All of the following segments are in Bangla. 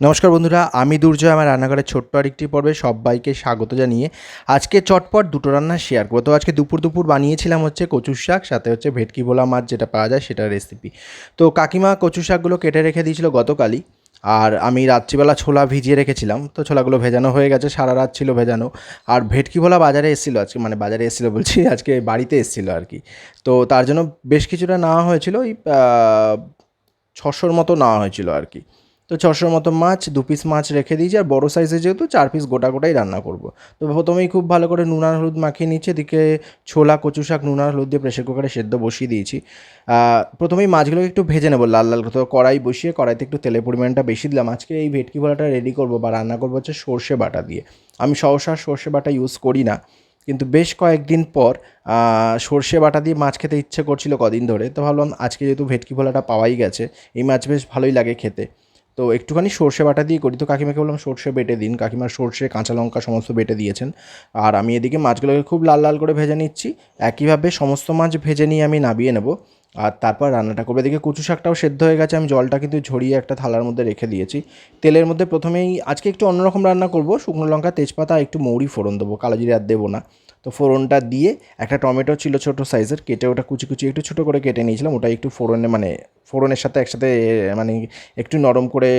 নমস্কার বন্ধুরা, আমি দুর্জয়, আমার রান্নাঘরের ছোট্ট আরেকটি পর্বে সবাইকে স্বাগত জানিয়ে আজকে চটপট দুটো রান্না শেয়ার করব। তো আজকে দুপুর দুপুর বানিয়েছিলাম হচ্ছে কচুর শাক, সাথে হচ্ছে ভেটকি ভোলা মাছ যেটা পাওয়া যায় সেটার রেসিপি তো কাকিমা কচু শাকগুলো কেটে রেখে দিয়েছিল গতকালই, আর আমি রাত্রিবেলা ছোলা ভিজিয়ে রেখেছিলাম, তো ছোলাগুলো ভেজানো হয়ে গেছে, সারা রাত ছিল ভেজানো। আর ভেটকি ভোলা বাজারে এসেছিল আজকে মানে বাজারে এসেছিল বলছি, আজকে বাড়িতে এসেছিল আর কি। তো তার জন্য বেশ কিছুটা নেওয়া হয়েছিল, ওই ছশোর মতো নেওয়া হয়েছিল আর কি। তো ছশোর মতো মাছ, দু পিস মাছ রেখে দিয়েছি আর বড়ো সাইজে যেহেতু চার পিস গোটা গোটাই রান্না করব। তো প্রথমেই খুব ভালো করে নুন আর হলুদ মাখিয়ে নিচ্ছে এদিকে ছোলা, কচু শাক, নুন আর হলুদ দিয়ে প্রেশার কুকারে সেদ্ধ বসিয়ে দিয়েছি। প্রথমেই মাছগুলোকে একটু ভেজে নেব লাল লাল তো কড়াই বসিয়ে কড়াইতে একটু তেলের পরিমাণটা বেশি দিলাম। আজকে এই ভেটকি ভোলাটা রেডি করব বা রান্না করব হচ্ছে সর্ষে বাটা দিয়ে। আমি সহসা সর্ষে বাটা ইউজ করি না, কিন্তু বেশ কয়েকদিন পর সর্ষে বাটা দিয়ে মাছ খেতে ইচ্ছে করছিল কদিন ধরে, তো ভাবলাম আজকে যেহেতু ভেটকি ভোলাটা পাওয়াই গেছে, এই মাছ বেশ ভালোই লাগে খেতে। তো একটুখানি সর্ষে বাটা দিয়ে করি। তো কাকিমাকে বললাম, সর্ষে বেটে দিন। কাকিমার সর্ষে, কাঁচা লঙ্কা সমস্ত বেটে দিয়েছেন। আর আমি এদিকে মাছগুলোকে খুব লাল লাল করে ভেজে নিচ্ছি। একইভাবে সমস্ত মাছ ভেজে নিয়ে আমি নাবিয়ে নেব। আর তারপর রান্নাটা করব। এদিকে কচু শাকটাও সেদ্ধ হয়ে গেছে। আমি জলটা কিন্তু ঝরিয়ে একটা থালার মধ্যে রেখে দিয়েছি। তেলের মধ্যে প্রথমেই আজকে একটু অন্যরকম রান্না করব। শুকনো লঙ্কা, তেজপাতা, একটু মৌরি ফোড়ন দেবো। কালো জিরে আর দেবো না। তো ফোড়নটা দিয়ে একটা টমেটো ছিল ছোটো সাইজের, কেটে ওটা কুচি কুচি একটু ছোটো করে কেটে নিয়েছিলাম, ওটা একটু ফোড়নে মানে ফোড়নের সাথে একসাথে মানে একটু নরম করে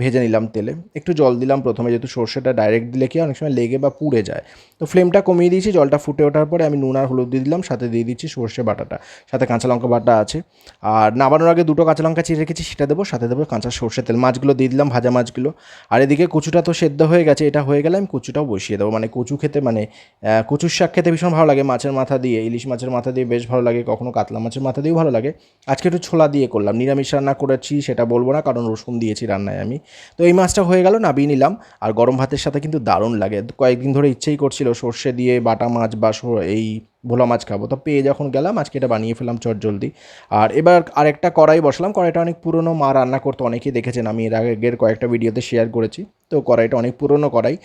ভেজে নিলাম তেলে। একটু জল দিলাম প্রথমে, যেহেতু সর্ষেটা ডাইরেক্ট দিলে কি অনেক সময় লেগে বা পুড়ে যায়। তো ফ্লেমটা কমিয়ে দিয়েছি, জলটা ফুটে ওঠার পরে আমি নুন আর হলুদ দিয়ে দিলাম, সাথে দিয়ে দিচ্ছি সর্ষে বাটাটা, সাথে কাঁচা লঙ্কা বাটা আছে। আর নামানোর আগে দুটো কাঁচা লঙ্কা চিড়ে রেখেছি, সেটা দেবো, সাথে দেবো কাঁচা সর্ষে তেল। মাছগুলো দিয়ে দিলাম, ভাজা মাছগুলো। আর এদিকে কচুটা তো সেদ্ধ হয়ে গেছে, এটা হয়ে গেলে আমি কচুটাও বসিয়ে দেবো মানে কচু খেতে মানে কচুর খেতে ভীষণ ভালো লাগে মাছের মাথা দিয়ে, ইলিশ মাছের মাথা দিয়ে বেশ ভালো লাগে, কখনো কাতলা মাছের মাথা দিয়েও ভালো লাগে। আজকে একটু ছোলা দিয়ে করলাম, নিরামিষ রান্না করেছি, সেটা বলব না, কারণ রসুন দিয়েছি রান্নায় আমি। তো এই মাছটা হয়ে গেল, নাবিয়ে নিলাম। আর গরম ভাতের সাথে কিন্তু দারুণ লাগে। কয়েকদিন ধরে ইচ্ছেই করছিল সর্ষে দিয়ে বাটা মাছ বা এই ভোলা মাছ খাব। তো পেয়ে যখন গেলাম, আজকে এটা বানিয়ে ফেলাম চট জলদি আর এবার আরেকটা কড়াই বসলাম, কড়াইটা অনেক পুরনো, মা রান্না করতো, অনেকেই দেখেছেন, আমি এর আগের কয়েকটা ভিডিওতে শেয়ার করেছি। তো কড়াইটা অনেক পুরনো কড়াই।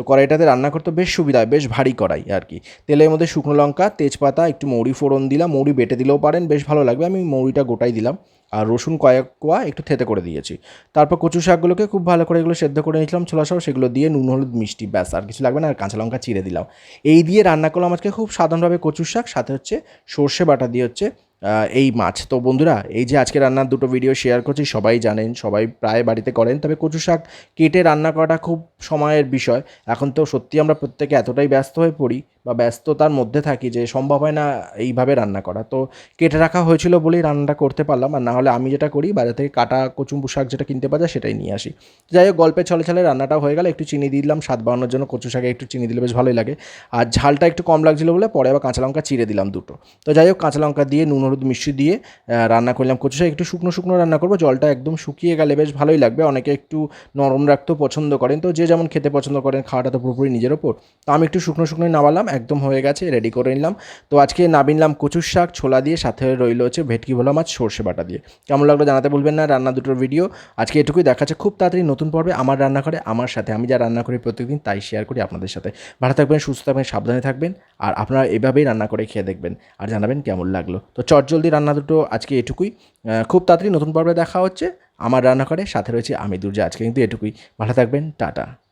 তো কড়াইটাতে রান্না করতে বেশ সুবিধা বেশ ভারী কড়াই আর কি। তেলের মধ্যে শুকনো লঙ্কা, তেজপাতা, একটু মৌরি ফোড়ন দিলাম, মৌরি বেটে দিলেও পারেন, বেশ ভালো লাগবে। আমি মৌরিটা গোটাই দিলাম আর রসুন কয়েক কোয়া একটু থেতে করে দিয়েছি। তারপর কচু শাকগুলোকে খুব ভালো করে এগুলো সেদ্ধ করে নিয়েছিলাম, ছোলা সহ সেগুলো দিয়ে নুন, হলুদ, মিষ্টি, ব্যাস, আর কিছু লাগবে না, আর কাঁচা লঙ্কা চিড়ে দিলাম। এই দিয়ে রান্না করলাম আজকে খুব সাধারণভাবে কচুর শাক, সাথে হচ্ছে সর্ষে বাটা দিয়ে হচ্ছে এই মাছ। তো বন্ধুরা, এই যে আজকে রান্নার দুটো ভিডিও শেয়ার করছি, সবাই জানেন, সবাই প্রায় বাড়িতে করেন, তবে কচু শাক কেটে রান্না করাটা খুব সময়ের বিষয়। এখন তো সত্যি আমরা প্রত্যেকে এতটাই ব্যস্ত হয়ে পড়ি বা ব্যস্ততার মধ্যে থাকি যে সম্ভব হয় না এইভাবে রান্না করা। তো কেটে রাখা হয়েছিল বলেই রান্নাটা করতে পারলাম। আর না হলে আমি যেটা করি বাজার থেকে কাটা কচুম্বু শাক যেটা কিনতে পাওয়া যায় সেটাই নিয়ে আসি। যাই হোক, গল্পের ছলে ছলে রান্নাটা হয়ে গেল। একটু চিনি দিলাম, স্বাদ বাড়ানোর জন্য কচু শাকে একটু চিনি দিলে বেশ ভালোই লাগে। আর ঝালটা একটু কম লাগছিল বলে পরে আবার কাঁচা লঙ্কা চিড়ে দিলাম দুটো। তো যাই হোক, কাঁচা লঙ্কা দিয়ে, নুন, হলুদ, মিষ্টি দিয়ে রান্না করলাম কচু শাক। একটু শুকনো শুকনো রান্না করব, জলটা একদম শুকিয়ে গেলে বেশ ভালোই লাগবে। অনেকে একটু নরম রাখতেও পছন্দ করেন। তো যে যেমন খেতে পছন্দ করেন, খাওয়াটা তো পুরোপুরি নিজের ওপর। তো আমি একটু শুকনো শুকনোই নামালাম। একদম হয়ে গেছে রেডি করে নিলাম। তো আজকে নাবিনলাম কচুর শাক, ছোলা দিয়ে, সাথে রইল হচ্ছে ভেটকি ভোলা মাছ, সর্ষে বাটা দিয়ে। কেমন লাগল জানাতে ভুলবেন না, রান্না দুটোর ভিডিও আজকে এটুকুই দেখাচ্ছে খুব তাড়াতাড়ি নতুন পর্বে আমার রান্না করে আমার সাথে। আমি যা রান্না করি প্রত্যেকদিন তাই শেয়ার করি আপনাদের সাথে। ভালো থাকবেন, সুস্থ থাকবেন, সাবধানে থাকবেন, আর আপনারা এভাবেই রান্না করে খেয়ে দেখবেন। আর জানাবেন কেমন লাগল। তো চট জলদি রান্না দুটো আজকে এটুকুই। খুব তাড়াতাড়ি নতুন পর্বে দেখা হচ্ছে, আমার রান্না করে সাথে রয়েছে আমি দুর্জা আজকে কিন্তু এটুকুই। ভালো থাকবেন, টাটা।